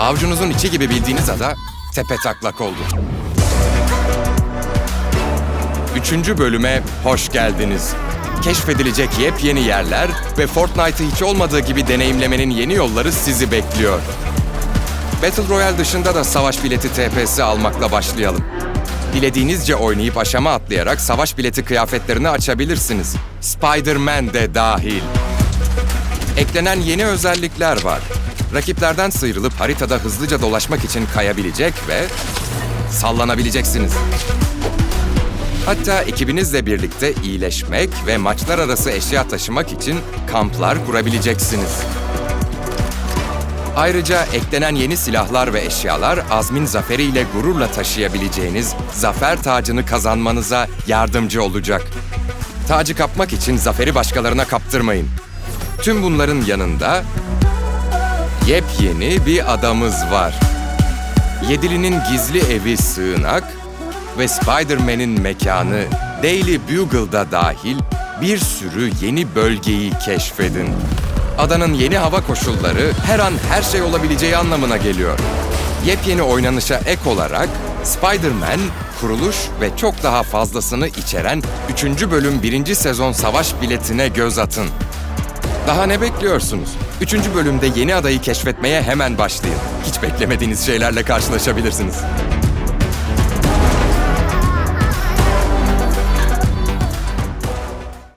Avcunuzun içi gibi bildiğiniz ada tepe taklak oldu. Üçüncü bölüme hoş geldiniz. Keşfedilecek yepyeni yerler ve Fortnite'ı hiç olmadığı gibi deneyimlemenin yeni yolları sizi bekliyor. Battle Royale dışında da savaş bileti TP'si almakla başlayalım. Dilediğinizce oynayıp aşama atlayarak savaş bileti kıyafetlerini açabilirsiniz. Spider-Man de dahil. Eklenen yeni özellikler var. Rakiplerden sıyrılıp haritada hızlıca dolaşmak için kayabilecek ve sallanabileceksiniz. Hatta ekibinizle birlikte iyileşmek ve maçlar arası eşya taşımak için kamplar kurabileceksiniz. Ayrıca eklenen yeni silahlar ve eşyalar Azmin zaferiyle gururla taşıyabileceğiniz zafer tacını kazanmanıza yardımcı olacak. Tacı kapmak için zaferi başkalarına kaptırmayın. Tüm bunların yanında yepyeni bir adamız var. Yedili'nin gizli evi sığınak ve Spider-Man'in mekanı Daily Bugle'da dahil bir sürü yeni bölgeyi keşfedin. Adanın yeni hava koşulları her an her şey olabileceği anlamına geliyor. Yepyeni oynanışa ek olarak Spider-Man, kuruluş ve çok daha fazlasını içeren 3. bölüm 1. sezon savaş biletine göz atın. Daha ne bekliyorsunuz? Üçüncü bölümde yeni adayı keşfetmeye hemen başlayın. Hiç beklemediğiniz şeylerle karşılaşabilirsiniz.